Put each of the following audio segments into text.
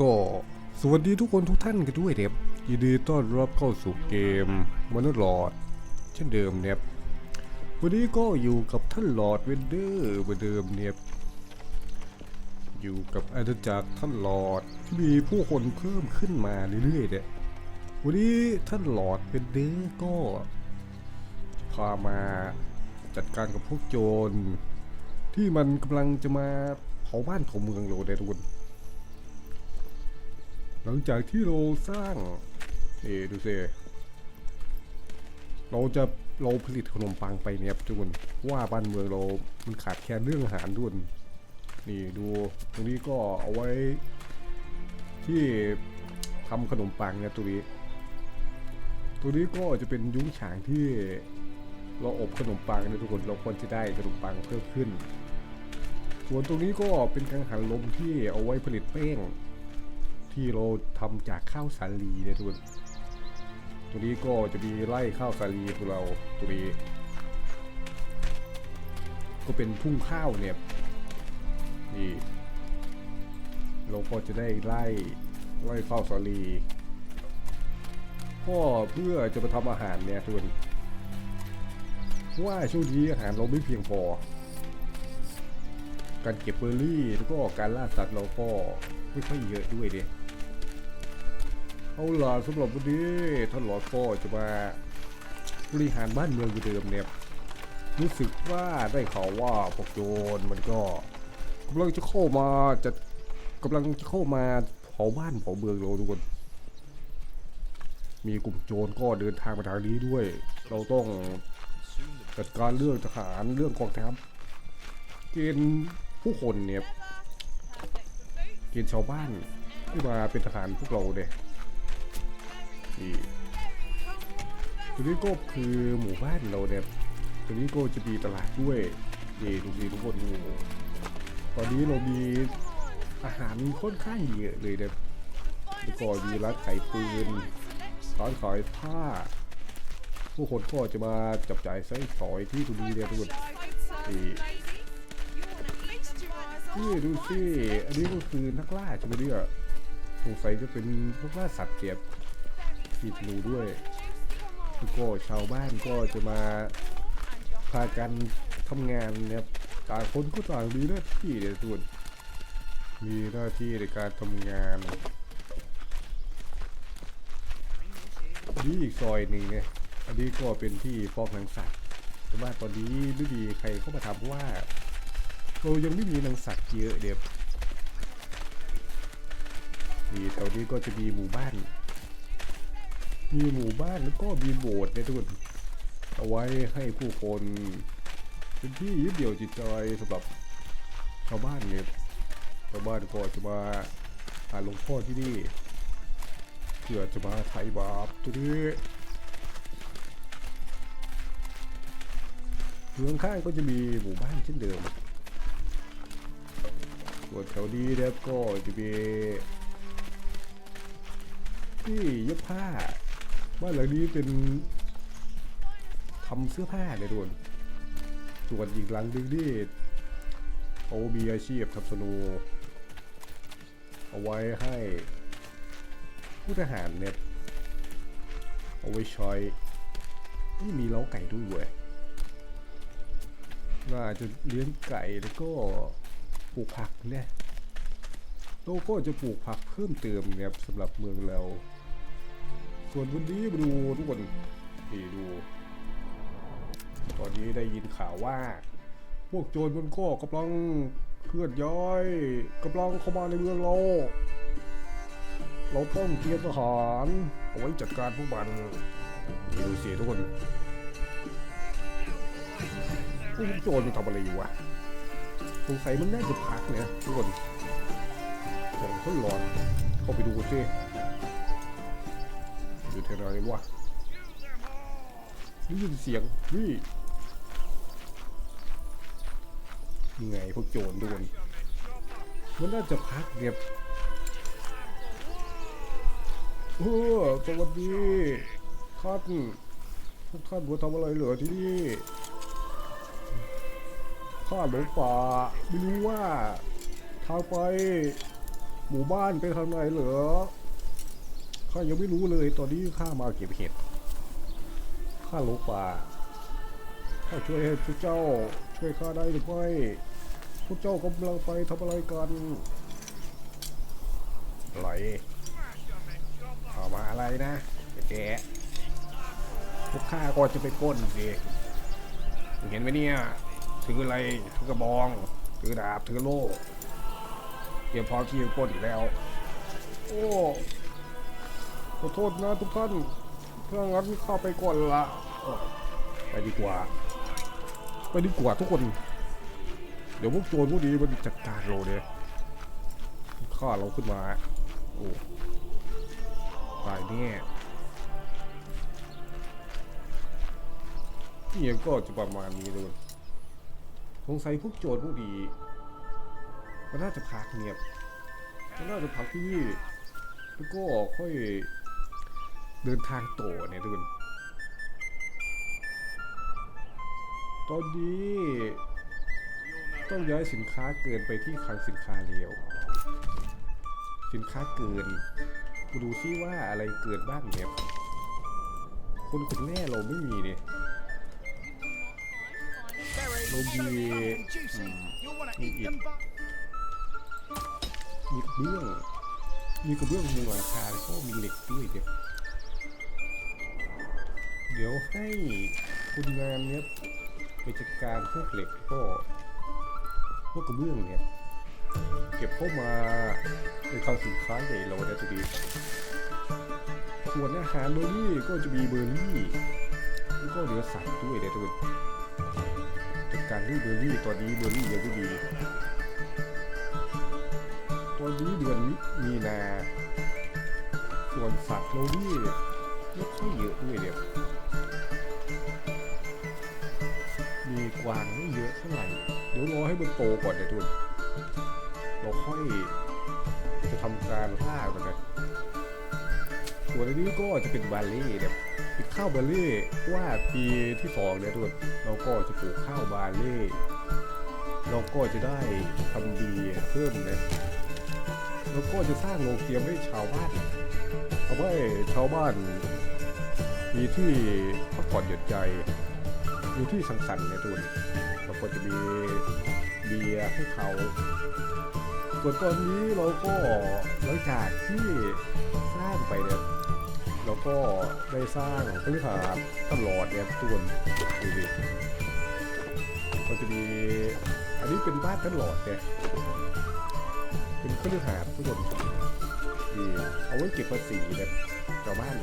ก็สวัสดีทุกคนทุกท่านกันด้วยเด็บยินดีต้อนรับเข้าสู่เกมมนุษย์หลอด เช่นเดิมเนี่ยวันนี้ก็อยู่กับท่านหลอดเวนเดอร์เหมือนเดิมเนี่ยอยู่กับอาณาจักรท่านหลอดที่มีผู้คนเพิ่มขึ้นมาเรื่อยๆเนี่ยวันนี้ท่านหลอดเวนเดอร์ก็พามาจัดการกับพวกโจร ที่มันกำลังจะมาเผาบ้านเผาเมืองเราเนี่ยทุกคน หลังจากที่เราสร้างนี่ดูสิเราจะเราผลิตขนมปังไปเนี่ยทุกคนว่าบ้านเมืองเรา มันขาดแคลนเรื่องอาหารด้วยนี่ดูตรงนี้ก็เอาไว้ที่ทำขนมปังเนี่ยตัวนี้ ตัวนี้ก็จะเป็นยุ้งฉางที่เราอบขนมปังนะทุกคนเราควรจะได้ขนมปังเพิ่มขึ้น ส่วนตรงนี้ก็เป็นกังหันลมที่เอาไว้ผลิตแป้ง ที่เราทำจากข้าวสาลีเนี่ยทุกคนตัวนี้ก็จะมีไร่ข้าวสาลีของเราตัวนี้ ก็เป็นทุ่งข้าวเนี่ยนี่เราก็จะได้ไล่ไล่ข้าวสาลีก็เพื่อจะมาทำอาหารเนี่ยทุกคนเพราะว่าช่วงนี้อาหารเราไม่เพียงพอ การเก็บเบอร์รี่แล้วก็การล่าสัตว์เราก็ไม่ค่อยเยอะด้วยเดีย เอาล่ะสำหรับวันนี้ท่านหลอดก็จะมาบริหารบ้านเมืองอยู่เดิมเนี่ยรู้สึกว่าได้ข่าวว่าพวกโจรมันก็กำลังจะเข้ามาจะกำลังจะเข้ามาเผาบ้านเผาเมืองเราทุกคน มีกลุ่มโจรก็เดินทางมาทางนี้ด้วย เราต้องจัดการเรื่องทหารเรื่องกองทัพเกณฑ์ผู้คนเนี่ยเกณฑ์ชาวบ้านที่มาเป็นทหารพวกเราเนี่ย นี่ตัวนี้ก็คือหมู่บ้านเราเนี่ยตัวนี้ก็จะมีตลาดด้วยนี่ดูสิทุกคนโอ้ตอนนี้เรามีอาหารค่อนข้างเยอะเลยเนี่ยแล้วก็มีร้านขายปืนร้านขายผ้า ผู้คนก็จะมาจับจ่ายใช้สอยที่ตรงนี้เนี่ยทุกคนนี่นี่ดูสิ อันนี้ก็คือนักล่าใช่ไหมเนี่ยสงสัยจะเป็นพวกล่าสัตว์เก็บ มีธนูด้วยก็ชาวบ้านก็จะมาพากันทำงานเนี่ยต่างคนก็ต่างมีหน้าที่เนี่ยส่วนมีหน้าที่ในการทำงานนี่อีกซอยหนึ่งเนี่ยอันนี้ก็เป็นที่ฟอกหนังสัตว์แต่ว่าตอนนี้ไม่มีใครเข้ามาทำเพราะว่าเรายังไม่มีหนังสัตว์เยอะเดี๋ยวนี่แถวนี้ก็จะมีหมู่บ้าน มีหมู่บ้านแล้วก็มีโบสถ์ในทุกคนเอาไว้ให้ผู้คนเป็นที่ยึดเหนี่ยวจิตใจสำหรับชาวบ้านเนี่ยชาวบ้านก็จะมาหาหลวงพ่อที่นี่เพื่อจะมาไถ่บาปตัวนี้เมืองข้างก็จะมีหมู่บ้านเช่นเดิมส่วนแถวนี้เนี่ยก็จะมีที่เย็บผ้า บ้านหลังนี้เป็นทำเสื้อผ้าเนี่ยทุกคนส่วนอีกหลังหนึงนี่เขามีอาชีพทำสนูเอาไว้ให้ผู้ทหารเนี่ยเอาไว้ใช้นี่มีเล้าไก่ด้วยเว้ยน่าจะเลี้ยงไก่แล้วก็ปลูกผักเนี่ยเราก็จะปลูกผักเพิ่มเติมเนี่ยสำหรับเมืองเรา ส่วนวันนี้มาดูทุกคนนี่ดู ตอนนี้ได้ยินข่าวว่า พวกโจรมันก็กำลังเคลื่อนย้ายกำลังเข้ามาในเมืองเรา เราต้องเตรียมทหารเอาไว้จัดการพวกมันนี่ดูสิทุกคนพวกโจรมันทำอะไรอยู่วะสงสัยมันน่าจะพักเนี่ยทุกคนของทดลองเข้าไปดูสิ อยู่ที่ไหนวะได้ยินเสียงนี่ยังไงพวกโจรโดนมันน่าจะพักเนี่ยเออสวัสดีท่านพวกท่านมาทำอะไรเหรอที่นี่ข้าหลงป่าไม่รู้ว่าทางไป หมู่บ้านไปทางไหนเหรอ ข้ายังไม่รู้เลยตอนนี้ข้ามาเก็บเห็ดข้าหลงป่าข้าช่วยให้พวกเจ้าช่วยข้าได้หรือไม่พวกเจ้ากำลังไปทำอะไรกันไรเอามาอะไรนะแกพวกข้าก็จะไปปล้นสิเห็นไหมเนี่ยถืออะไรถือกระบองถือดาบถือโล่เตรียมพร้อมที่จะปล้นอีกแล้ว โอ้ ขอโทษนะทุกท่านถ้างั้นเข้าไปก่อนละเออไปดีกว่า ไปดีกว่าทุกคน เดี๋ยวพวกโจรพวกนี้มันจัดการเราเนี่ยฆ่าเราขึ้นมาโอ้ตายแน่นี่ก็จะประมาณนี้เลยสงสัยพวกโจรพวกนี้มันน่าจะพักเงียบมันน่าจะพักที่นี่แล้วก็ค่อย เดินทางต่อเนี่ยทุกคน ตอนนี้ต้องย้ายสินค้าเกินไปที่คลังสินค้าเร็ว สินค้าเกินกูดูซิว่าอะไรเกินบ้างเนี่ยคนขุดแร่เราไม่มีเนี่ย Berry, Lobby, berry ripe and juicy. um, You'll want to eat eat it. them, but มีกระเบื้อง มีกระเบื้องมุงหลังคาแล้วก็มีเหล็กด้วยเดี๋ย เดี๋ยวให้คนงานเนี้ยไปจัดการพวกเหล็กก็พวกกระเบื้องเนี่ยเก็บเข้ามาในคลังสินค้าใหญ่เราได้จะดีส่วนอาหารเบอร์รี่ก็จะมีเบอร์รี่แล้วก็เนื้อสัตว์ด้วยเดี๋ยวทุกคนจัดการด้วยเบอร์รี่ตอนนี้เบอร์รี่ยังไม่มีตอนนี้เดือนมิมีนา ส่วนสัตว์เรานี่ไม่ค่อยเยอะด้วยเนี่ยมี วางไม่เยอะเท่าไหร่ เดี๋ยวรอให้มันโตก่อนเดี๋ยทุน เราค่อยจะทำการล่ามันนะส่วนอันนี้ก็จะเป็นบาเล่เนี่ยเป็นข้าวบาเล่ว่าปีที่สองเนี่ยทุนเราก็จะปลูกข้าวบาเล่เราก็จะได้ทำดีเพิ่มนะแล้วก็จะสร้างโรงเตรียมให้ชาวบ้านเอาไว้ชาวบ้านมีที่พักผ่อนหย่อนใจ มีที่สังสรรค์ในทุนแล้วก็จะมีเบียร์ให้เขา ส่วนตอนนี้เราก็หลังจากที่สร้างไปเนี่ยเราก็ได้สร้างพฤหาสน์ตลอดเนี่ยทุกคนดูดิก็จะมีอันนี้เป็นบ้านตลอดเนี่ยเป็นเครื่องหาสน์ทุกคนที่เอาไว้เก็บภาษีแบบชาวบ้าน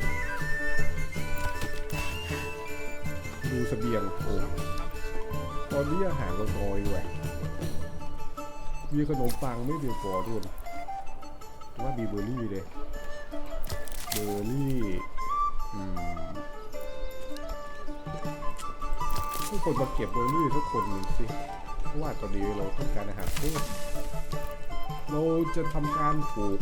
ดูเบียงโอ้ตอนนี้อาหารเราน้อยด้วยมีขนมปังไม่เพียงพอทุกคนว่ามีเบอร์รี่เลยเบอร์รี่อืมทุกคนมาเก็บเบอร์รี่ทุกคนหนึ่งสิเพราะว่าตอนนี้เราต้องการอาหารเพิ่มเราจะทำการปลูก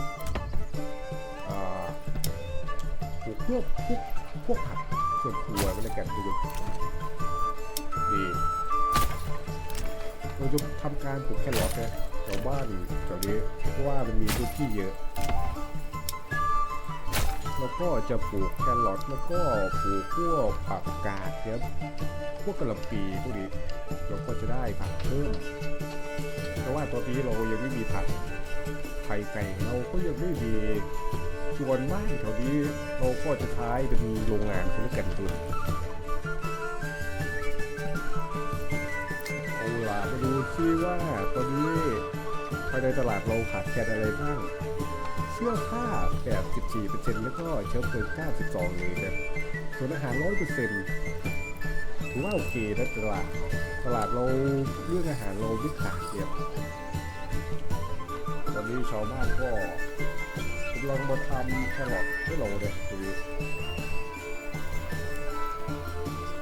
ปลูกพวกพวกพวกผักส่วนครัวไปเลยกันดู ดินี่เราจะทำการปลูกแครอทนะแถวบ้านแถวนี้เพราะว่ามันมีพื้นที่เยอะ แล้วก็จะปลูกแครอทแล้วก็ปลูกพวกผักกาดเนี่ยพวกกระหล่ำปีพวกนี้เราก็จะได้ผักเพิ่มแต่ว่าตอนนี้เรายังไม่มีผักไข่ไก่เราก็ยังไม่มีส่วนบ้านแถวนี้เราก็จะท้ายเป็นโรงงานคนละกันตัว ซิว่าตอนนี้ภายในตลาดเราขาดแคลนอะไรบ้าง เสื้อผ้า 84%แล้วก็เชื้อเพลิง 92 เลยนะส่วนอาหาร 100%ถือว่าโอเคนะตลาด ตลาดเราเรื่องอาหารเราไม่ขาดเนี่ยตอนนี้ชาวบ้านก็กำลังมาทำแครอทให้เราเนี่ยดูดิ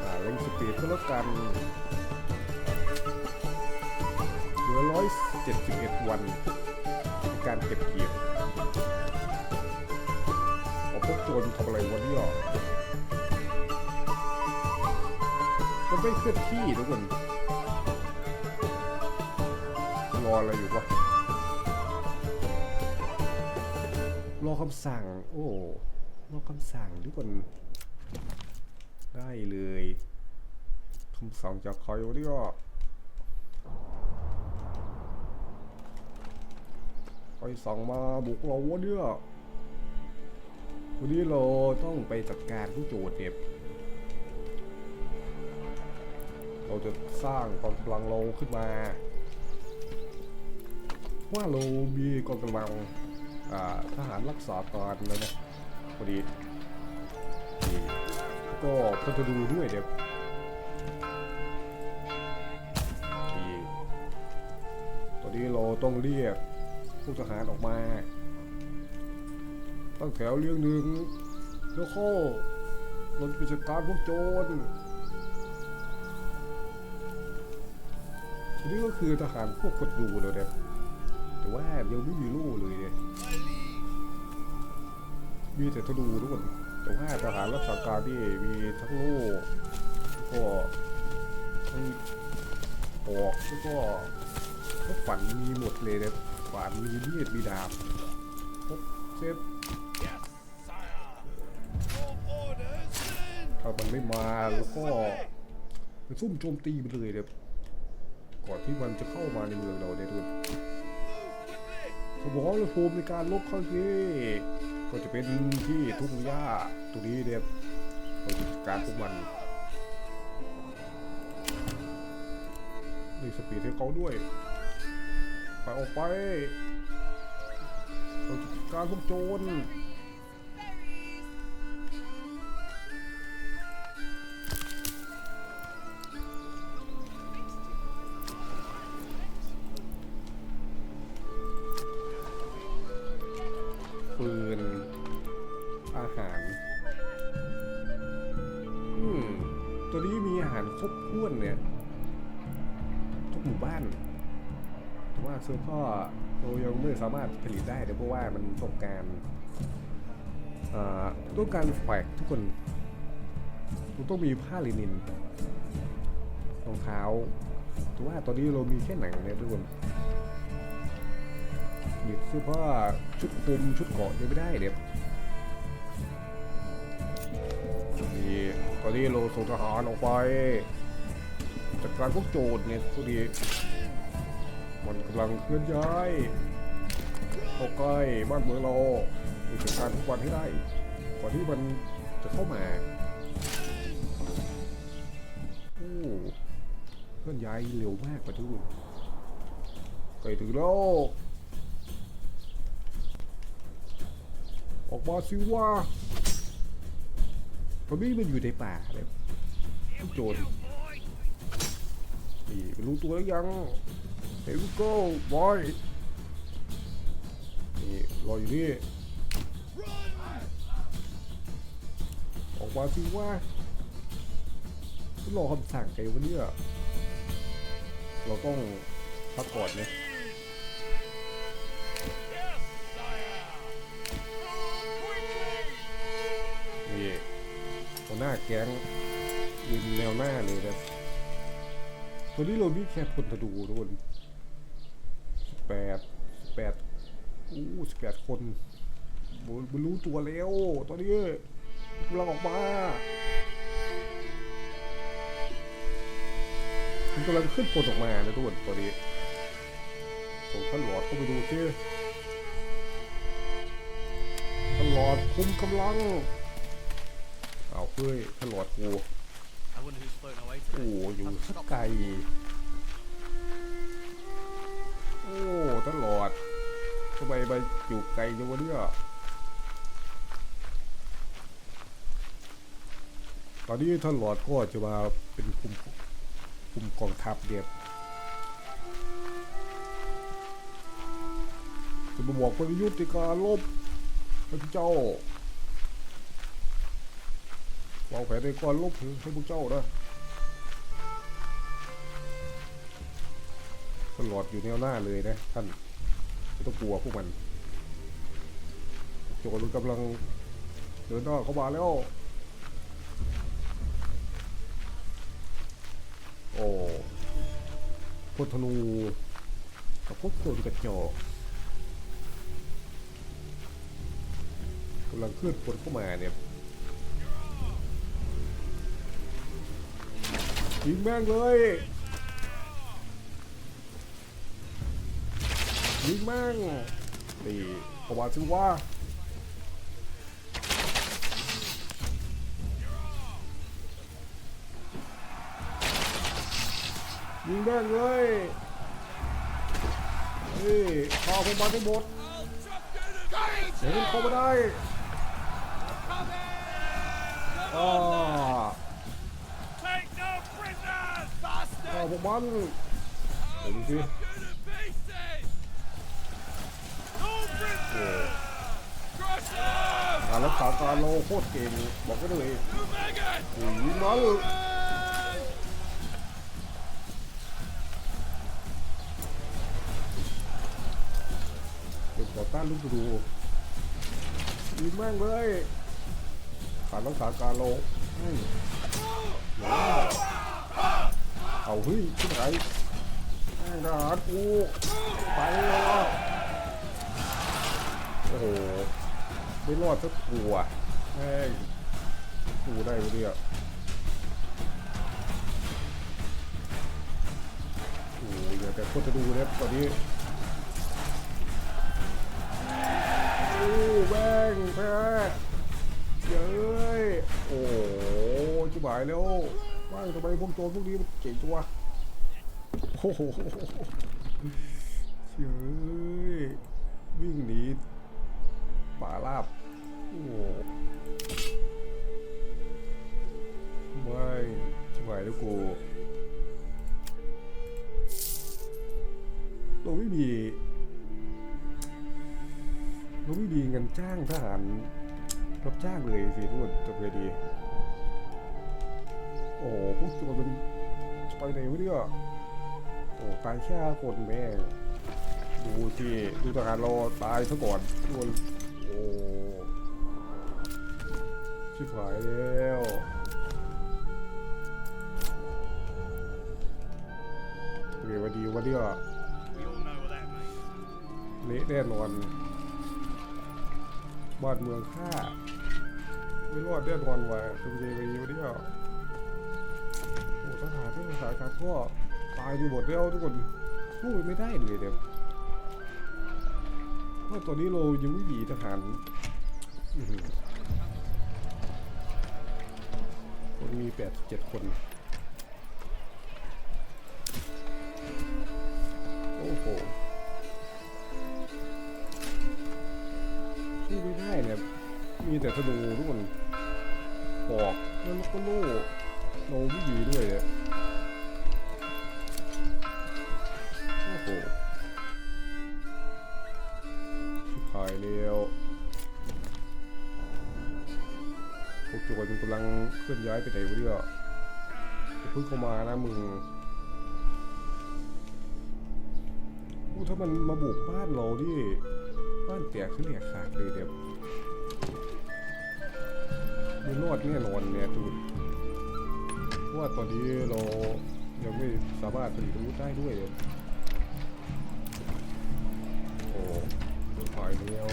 อ่าเร่งสปีดก็แล้วกัน ลือ 171 วันในการเก็บเกี่ยวเอาพวกโจรทำอะไรวะเนี่ยมันไม่เคลื่อนที่ทุกคนรออะไรอยู่วะรอคำสั่ง โอ้รอคำสั่งทุกคนได้เลยคำสั่งจากใครวะเนี่ย ใครสั่งมาบุกเราวะเนี่ยวันนี้เราต้องไปจัดการผู้โจทย์เนี่ยเราจะสร้างกองกำลังเราขึ้นมา ว่าเรามีกองกำลังทหารรักษาการแล้วนะพอดีดีก็พลทดูด้วยเดี๋ยวนี่ตอนนี้เราต้องเรียกู้ทหารออกมา ตั้งแถวเรียงหนึ่งแล้วเข้าเราจะไปจัดการพวกโจรอันนี้ก็คือทหารพวกกดดูแล้วเนี่ยแต่ว่ายังไม่มีลูกเลยเนี่ยมีแต่ธนูทุกคนแต่ว่าทหารรักษาการที่มีทั้งโล่แล้วก็ทั้งออกแล้วก็ก็ฝันมีหมดเลยเนี่ย ฝันมีมีดมีดาบครบเซต Yes, sire. All orders, men. ถ้ามันไม่มาแล้วก็ไปซุ่มโจมตีมันเลยเนี่ยก่อนที่มันจะเข้ามาในเมืองเราเนี่ยทุกคน Move quickly. สมองและภูมิในการลบครั้งนี้ก็จะเป็นที่ทุ่งหญ้าตรงนี้เนี่ยเราจะจัดการพวกมันนี่สปีดให้เขาด้วย ออกไปเราจัดการพวกโจรปืนอาหาร อืม ตัวนี้มีอาหารครบถ้วนเนี่ย ทุกหมู่บ้าน ว่าเสื้อผ้าเรายังไม่สามารถผลิตได้เดี๋ยวเพราะว่ามันต้องการต้องการแฝกทุกคนต้องมีผ้าลินินรองเท้าแต่ว่าตอนนี้เรามีแค่หนังเนี่ยทุกคนมีเสื้อผ้าชุดคลุมชุดเกาะยังไม่ได้เดี๋ยวนี่ตอนนี้เราส่งทหารออกไปจัดการพวกโจรเนี่ยพอดี มันกำลังเคลื่อนย้ายเข้าใกล้บ้านเมืองเราดูจัดการทุกวันให้ได้ก่อนที่มันจะเข้ามาโอ้เคลื่อนย้ายเร็วมากกว่าทุกคนใกล้ถึงแล้วออกมาสิว่าตอนนี้มันอยู่ในป่าเลยโจรนี่รู้ตัวแล้วยัง Here we go boy นี่รออยู่นี่ออกมาสิว่าต้องรอคำสั่งใครวะเนี่ยเราต้องพักก่อนเนี่ยนี่หัวหน้าแก๊งยืนแนวหน้าเลยนะตัวนี้เรามีแค่พลธนูทุกคน แปดอู้สิบแปดคนโอ้ยมันรู้ตัวแล้วตอนนี้กำลังออกมามันกำลังขึ้นพลออกมานะทุกคนตอนนี้ส่งท่านหลอดเข้าไปดูซิท่านหลอดคุมกำลังเอาเฮ้ยท่านหลอดกูโอ้อยู่สักไกลโอ้ท่านหลอด ทำไมไปอยู่ไกลจังวะเนี่ยตอนนี้ท่านหลอดก็จะมาเป็นคุมคุมกองทัพเดียบจะมาบอกประยุทธ์ในการลบพระเจ้าวางแผนในการลบให้พวกเจ้านะท่านหลอดอยู่แนวหน้าเลยนะท่าน ไม่ต้องกลัวพวกมันโจรกำลังเดินหน้าเข้ามาแล้ว โอ้พลธนูกับพวกโจรกระจอกกำลังเคลื่อนพลเข้ามาเนี่ยยิงแม่งเลย ยิงแม่งตีประวัติซิว่ายิงแม่งเลยนี่ข้าพวกมันทั้งหมดเดี๋ยวมันเข้ามาได้ Coming! อ่า Take no prisoners! ข้า Bastard! พวกมันเดี๋ยวดูสิ ขารรักษากาโลโคตรเก่งบอกก็เลย You maggot! ยิงมัน Run! เป็นต่อต้านลูกดูยิงแม่งเลยการรักษาการโลให้ว้าวเอาเฮ้ยที่ไหนแม่งทหารกูไปแล้ว โอ้โหไม่รอดสักตัวแม่งกูได้ไปเนี่ยโอ้ยอย่าแต่โคตรจะดูนะตอนนี้โอ้แม่งแพ้เย้ยโอ้โหชิบหายแล้วบ้างทำไมพวกโจรพวกนี้มันเก่งจังวะโอ้โหเย้ยวิ่งหนี ป่าราบ โอ้ไม่ชิบหายแล้วกูเราไม่มีเราไม่มีเงินจ้างทหารรับจ้างเลยสิทุกคนจะไปดี โอ้โหพวกโจรมันไปไหนวะเนี่ยโอ้ตายแค่คนแม่ดูที่ดูทหารราตายซะก่อนทุกคน โอ้ชิบหายแล้วเรียกว่าดีวะเนี่ย We all know what that means. เละแน่นอนบ้านเมืองข้าไม่รอดแน่นอนว่ะเป็นยังไงวะเนี่ยโอ้ทหารที่ทหารการก็ตายไปหมดแล้วทุกคนสู้ไม่ได้เลยเดี๋ย วเพราตอนนี้เรายังไม่มีทหารคนมีแปดเจ็ดคน โอ้โหสู้ไม่ได้เนี่ย มีแต่ธนูทุกคนหอกแล้วก็โล่โลไม่ดีด้วยเนี่ย พวกโจรมันกำลังเคลื่อนย้ายไปไหนวะเนี่ยเพิ่งเข้ามานะมึงโอ้ถ้ามันมาบุกบ้านเราดิบ้านแตกขึ้นแหลกขาดเลยเดี๋ยวไม่รอดแน่นอนเนี่ยดูเพราะว่าตอนนี้เรายังไม่สามารถผลิตอาวุธได้ด้วยเลยโอ้ตายแล้ว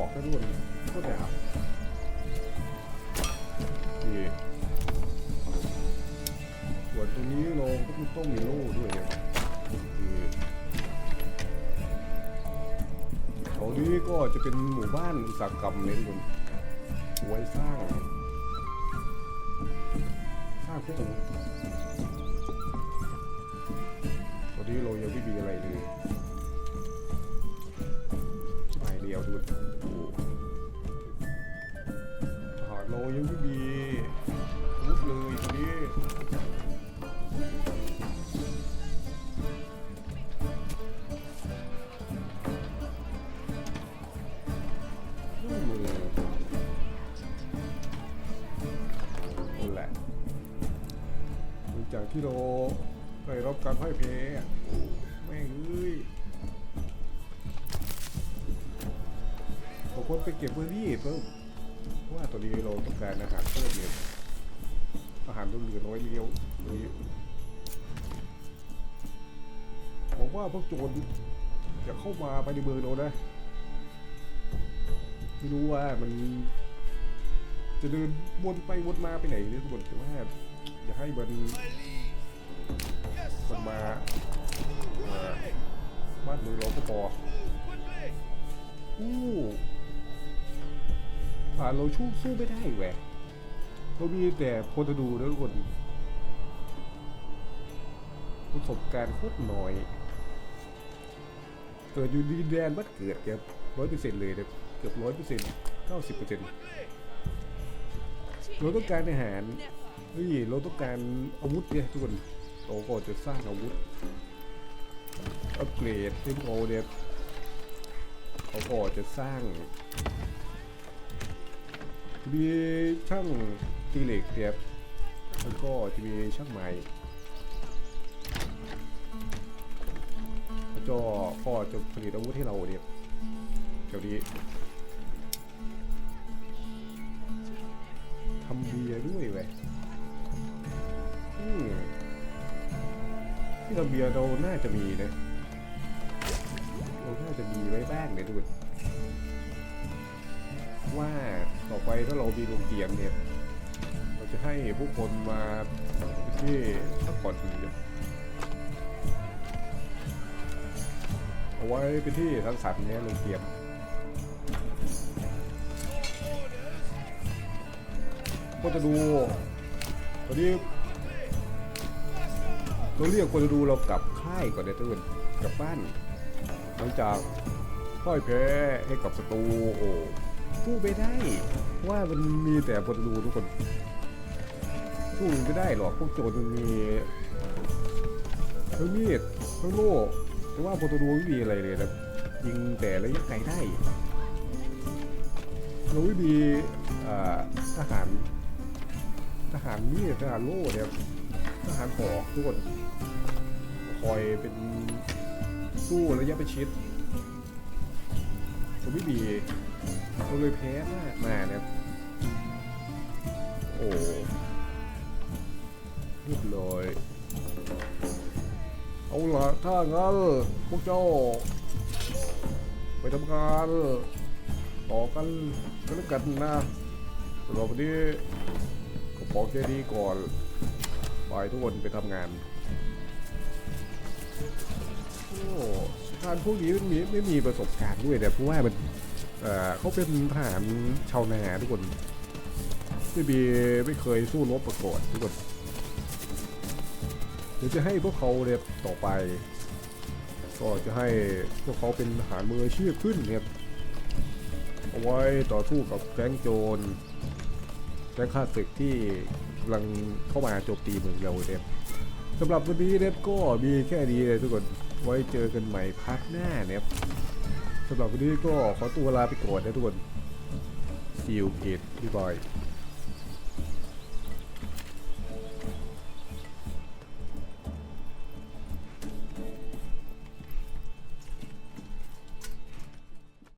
ต้องทำหอกนะด้วยก็ดาบนี่ส่วนตรงนี้เราก็ต้องมีโล่ด้วยเนี่ยนี่แถวนี้ก็จะเป็นหมู่บ้านอุตสาหกรรมเนี่ยทุกคนไว้สร้าง สร้างพวกตอนนี้เรายังไม่มีอะไรเลย ยวดูหาโลยังไม่มีลุกเลยทีนี้จากที่เราได้รับการพ่ายแพ้ คนไปเก็บเบอร์รี่เพิ่มเพราะว่าตอนนี้เราต้องการอาหารเพิ่มเนี่ยอาหารเราเหลือน้อยเดียวเลยผมว่าพวกโจรจะเข้ามาไปในเมืองเรานะไม่รู้ว่ามันจะเดินวนไปวนมาไปไหนเนี่ยทุกคนแต่ว่าอย่าให้มันมันมาบ้านเมืองเราก็พออู้ ผ่านเราชู้สู้ไม่ได้แหวะเรามีแต่โพธดูนะทุกคนประสบการณ์โคตรน้อย เกิดอยู่ดินแดนบ้านเกิดเกือบร้อยเปอร์เซ็นต์เลยนะเกือบร้อยเปอร์เซ็นต์เก้าสิบเปอร์เซ็นต์เราต้องการอาหารนี่เราต้องการอาวุธเนี่ยทุกคนเราก็จะสร้างอาวุธอัปเกรดให้พวกเราเนี่ยเขาก็จะสร้าง มีช่างตีเหล็กเนี่ยแล้วก็จะมีช่างไม้แล้วก็ก็จะผลิตอาวุธให้เราเนี่ยเดี๋ยวนี้ทำเบียร์ด้วยเว้ยอืมที่ทำเบียร์เราน่าจะมีนะเราน่าจะมีไว้บ้างเนี่ยทุกคนว่า ต่อไปถ้าเรามีโรงเตรียมเนี่ย เราจะให้ผู้คนมาที่พักผ่อนเอาไว้เป็นที่สังสรรค์เนี่ยโรงเตรียงก็จะดูตอนนี้เราเรียกคนจะดูเรากลับค่ายก่อนเนี่ยทุกคนกลับบ้านหลังจากพ่ายแพ้ให้กับศัตรูโอ้ สู้ไม่ได้ ว่ามันมีแต่คนดูทุกคนสู้ไม่ได้หรอกพวกโจรมันมีทั้งมีดทั้งโล่แต่ว่าพอตัวดูไม่มีอะไรเลยนะยิงแต่ระยะไกลได้เราไม่มีทหารทหารมีดทหารโล่เนี่ยทหารหอกทุกคนคอยเป็นสู้ระยะประชิดผมไม่มี เราเลยแพ้มากมาเนี่ยโอ้เรียบร้อยเอาละถ้างั้นพวกเจ้า ไปทำงานต่อกันก็แล้วกันนะสำหรับวันนี้ก็พอแค่นี้ก่อนไปทุกคนไปทำงานโอ้ทารพวกนี้ไม่มีไม่มีประสบการณ์ด้วยเนี่ยเพราะว่ามัน เขาเป็นทหารชาวนาทุกคนไม่มีไม่เคยสู้รบประกอนทุกคนเดี๋ยวจะให้พวกเขาเนี่ยต่อไป ก็จะให้พวกเขาเป็นทหารมืออาชีพขึ้นเนี่ยเอาไว้ต่อสู้กับแก๊งโจรแก๊งข้าศึกที่กำลังเข้ามาโจมตีเมืองเราเนี่ยสำหรับวันนี้เนี่ยก็มีแค่นี้เลยทุกคนไว้เจอกันใหม่พาร์ทหน้าเนี่ย สำหรับวันนี้ก็ขอตัวลาไปก่อนนะทุกคน See you again. Bye bye.